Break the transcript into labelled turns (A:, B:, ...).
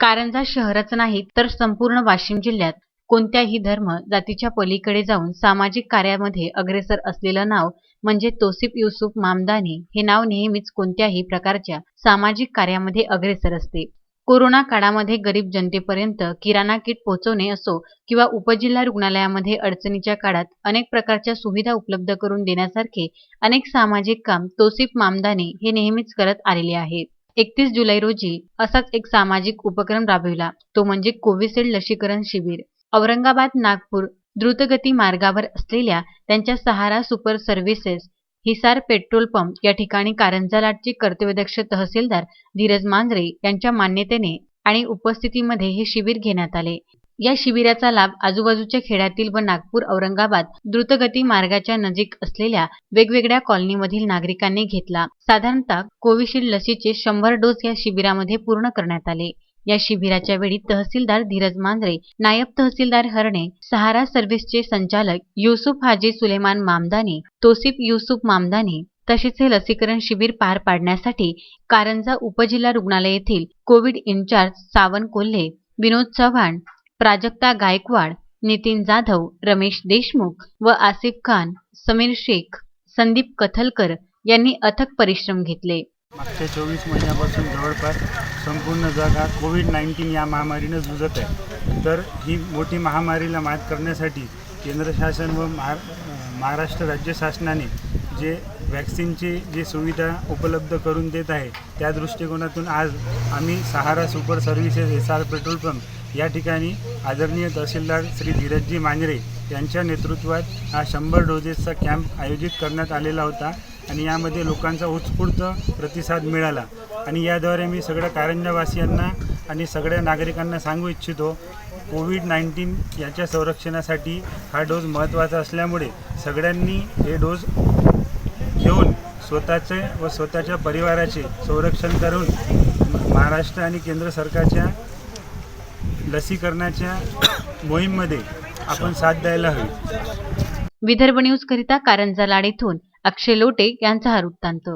A: कारंजा शहरच नाही तर संपूर्ण वाशिम जिल्ह्यात कोणत्याही धर्म जातीच्या पलीकडे जाऊन सामाजिक कार्यामध्ये अग्रेसर असलेलं नाव म्हणजे तोसिफ युसुफ मामदानी हे नाव नेहमीच कोणत्याही प्रकारच्या सामाजिक कार्यामध्ये अग्रेसर असते. कोरोना काळामध्ये गरीब जनतेपर्यंत किराणा किट पोहोचवणे असो किंवा उपजिल्हा रुग्णालयामध्ये अडचणीच्या काळात अनेक प्रकारच्या सुविधा उपलब्ध करून देण्यासारखे अनेक सामाजिक काम तोसिफ मामदानी हे नेहमीच करत आलेले आहेत. एकतीस जुलै रोजी असाच एक सामाजिक उपक्रम राबविला. तो म्हणजे कोविशिल्ड लसीकरण शिबिर. औरंगाबाद नागपूर द्रुतगती मार्गावर असलेल्या त्यांच्या Sahara super services Hisar petrol pump या ठिकाणी कारंजालाटचे कर्तव्यदक्ष तहसीलदार धीरज मांजरे यांच्या मान्यतेने आणि उपस्थितीमध्ये हे शिबिर घेण्यात आले. या शिबिराचा लाभ आजूबाजूच्या खेड्यातील व नागपूर औरंगाबाद द्रुतगती मार्गाच्या नजीक असलेल्या वेगवेगळ्या कॉलनीमधील नागरिकांनी घेतला. साधारणतः कोविशिल्ड लसीचे शंभर डोस या शिबिरामध्ये पूर्ण करण्यात आले. या शिबिराच्या वेळी तहसीलदार धीरज मांजरे नायब तहसीलदार हरणे सहारा सर्व्हिसचे संचालक युसुफ हाजी सुलेमान मामदानी तोसिफ युसुफ मामदानी तसेच हे लसीकरण शिबिर पार पाडण्यासाठी कारंजा उपजिल्हा रुग्णालय येथील कोविड इन्चार्ज सावन कोल्हे विनोद चव्हाण प्राजक्ता गायकवाड नितीन जाधव रमेश देशमुख व आसिफ खान समीर शेख संदीप कथलकर यांनी अथक परिश्रम घेतले.
B: मागच्या चोवीस महिन्यापासून जवळपास संपूर्ण जग हा कोविड नाईन्टीन या महामारीनं झुजत आहे. तर ही मोठी महामारीला मात करण्यासाठी केंद्र शासन व महा महाराष्ट्र राज्य शासनाने जे वॅक्सिनची जी सुविधा उपलब्ध करून देत आहे त्या दृष्टिकोनातून आज आम्ही Sahara super services S R petrol pump या ठिकाणी आदरणीय तहसीलदार श्री धीरजजी मांजरे यांच्या नेतृत्वात हा शंभर डोजेसचा कॅम्प आयोजित करण्यात आलेला होता आणि यामध्ये लोकांचा उत्स्फूर्त प्रतिसाद मिळाला. आणि याद्वारे मी सगळ्या कारंजावासियांना आणि सगळ्या नागरिकांना सांगू इच्छितो कोविड नाईन्टीन याच्या संरक्षणासाठी हा डोस महत्त्वाचा असल्यामुळे सगळ्यांनी हे डोस स्वतःचे व स्वतःच्या परिवाराचे संरक्षण करून महाराष्ट्र आणि केंद्र सरकारच्या लसीकरणाच्या मोहीममध्ये आपण साथ द्यायला हवी.
A: विदर्भ न्यूज करिता कारंजा लाड इथून अक्षय लोटे यांचा हा वृत्तांत.